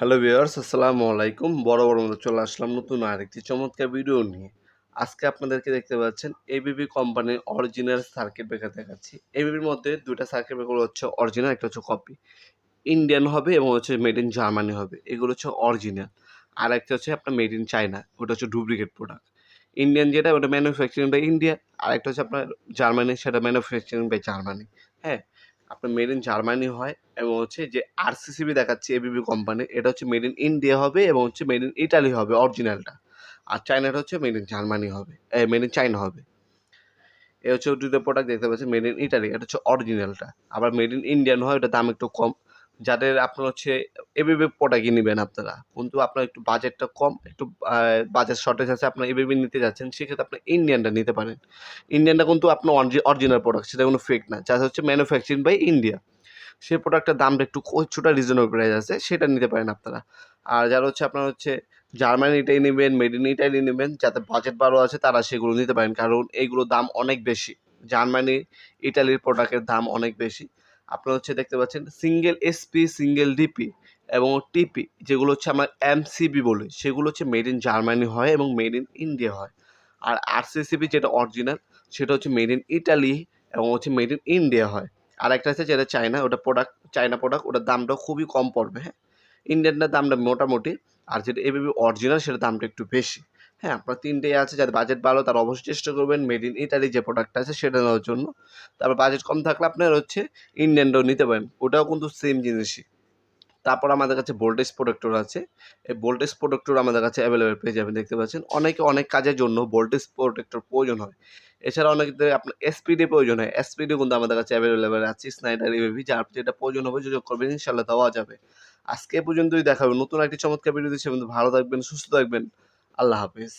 Hello viewers আসসালামু আলাইকুম। বড় বড় মতো চলে আসলাম নতুন আরেকটি চমৎকার ভিডিও নিয়ে। আজকে আপনাদেরকে দেখতে পাচ্ছেন এবিবি কোম্পানির অরিজিনাল সার্কিট ব্রেকার দেখাচ্ছি। এবিবির মধ্যে দুইটা সার্কিট ব্রেকার হচ্ছে অরিজিনাল একটা হচ্ছে কপি ইন্ডিয়ান হবে এবং হচ্ছে মেড ইন জার্মানি হবে। এগুলো হচ্ছে অরিজিনাল আর একটা হচ্ছে আপনার মেড ইন চায়না ওটা হচ্ছে ডুপ্লিকেট প্রোডাক্ট ইন্ডিয়ান যেটা, ওটা ম্যানুফ্যাকচারিং বাই ইন্ডিয়া আর একটা হচ্ছে আপনার জার্মানি সেটা ম্যানুফ্যাকচারিং বাই জার্মানি হ্যাঁ আপনার মেড ইন জার্মানি হয় এবং হচ্ছে যে আরসিসিবি দেখাচ্ছে এবিবি কোম্পানি এটা হচ্ছে মেড ইন ইন্ডিয়া হবে এবং হচ্ছে মেড ইন ইটালি হবে অরিজিনালটা আর চায়নাটা হচ্ছে মেড ইন জার্মানি হবে মেড ইন চায়না হবে। এ হচ্ছে দুটো প্রোডাক্ট দেখতে পাচ্ছি মেড ইন ইটালি এটা হচ্ছে অরিজিনালটা আবার মেড ইন ইন্ডিয়ান হয় ওটা দাম একটু কম। যাদের আপনার হচ্ছে এবিবি প্রোডাক্টই নেবেন আপনারা। কিন্তু আপনার একটু বাজেটটা কম, একটু বাজেট শর্টেজ আছে, আপনার এবিবি নিতে যাচ্ছেন, সেক্ষেত্রে আপনি ইন্ডিয়ানটা নিতে পারেন। ইন্ডিয়ানটা কিন্তু আপনার অরিজিনাল প্রোডাক্ট সেটা কোনো ফেক না। যা হচ্ছে ম্যানুফ্যাকচারিং বাই ইন্ডিয়া সেই প্রোডাক্টের দামটা একটু কিছুটা রিজনেবল প্রাইস আছে, সেটা নিতে পারেন আপনারা। আর যারা হচ্ছে আপনার হচ্ছে জার্মানিটাই নেবেন মেড ইন ইটালি নেবেন যাতে বাজেট ভালো আছে, তারা সেগুলো নিতে পারেন। কারণ এইগুলোর দাম অনেক বেশি। জার্মানি ইটালির প্রোডাক্টের দাম অনেক বেশি। আপনারা হচ্ছে দেখতে পাচ্ছেন সিঙ্গেল এসপি সিঙ্গেল ডিপি এবং টিপি যেগুলো হচ্ছে আমরা এমসিবি বলি। সেগুলো হচ্ছে মেড ইন জার্মানি হয় এবং মেড ইন ইন্ডিয়া হয়। আর আরসিসিবি যেটা অরিজিনাল সেটা হচ্ছে মেড ইন ইটালি এবং হচ্ছে মেড ইন ইন্ডিয়া হয়। আর একটা আছে যেটা চায়না ওটা প্রোডাক্ট চায়না প্রোডাক্ট ওটার দামটা খুবই কম পড়বে হ্যাঁ? ইন্ডিয়ানটার দামটা মোটামুটি, আর যেটা এবিবি অরিজিনাল সেটার দামটা একটু বেশি। হ্যাঁ আপনার তিনটেই আছে, যাদের বাজেট ভালো, তারা অবশ্যই চেষ্টা করবেন মেড ইন ইটালি যে প্রোডাক্টটা আছে সেটা নেওয়ার জন্য। তারপর বাজেট কম থাকলে আপনার হচ্ছে ইন্ডিয়ানটাও নিতে পারেন, ওটাও কিন্তু সেম জিনিসই। তারপর আমাদের কাছে ভোল্টেজ প্রোডাক্টর আছে, এই ভোল্টেজ প্রোডাক্টর আমাদের কাছে অ্যাভেলেবেল পেয়ে যাবেন, দেখতে পাচ্ছেন। অনেকে অনেক কাজের জন্য ভোল্টেজ প্রোটেক্টর প্রয়োজন হয়। এছাড়া অনেকদের আপনার এসপিডি প্রয়োজন হয় এসপিডি কিন্তু আমাদের কাছে অ্যাভেলেবেল আছে স্নাইডার ইভি যার যেটা প্রয়োজন হবে যোগাযোগ করবেন ইনশাল্লাহ দেওয়া যাবে। আজকে পর্যন্তই, দেখা হবে নতুন একটি চমৎকার ভিডিও দিচ্ছে ভালো থাকবেন, সুস্থ থাকবেন। আল্লাহ হাফিজ।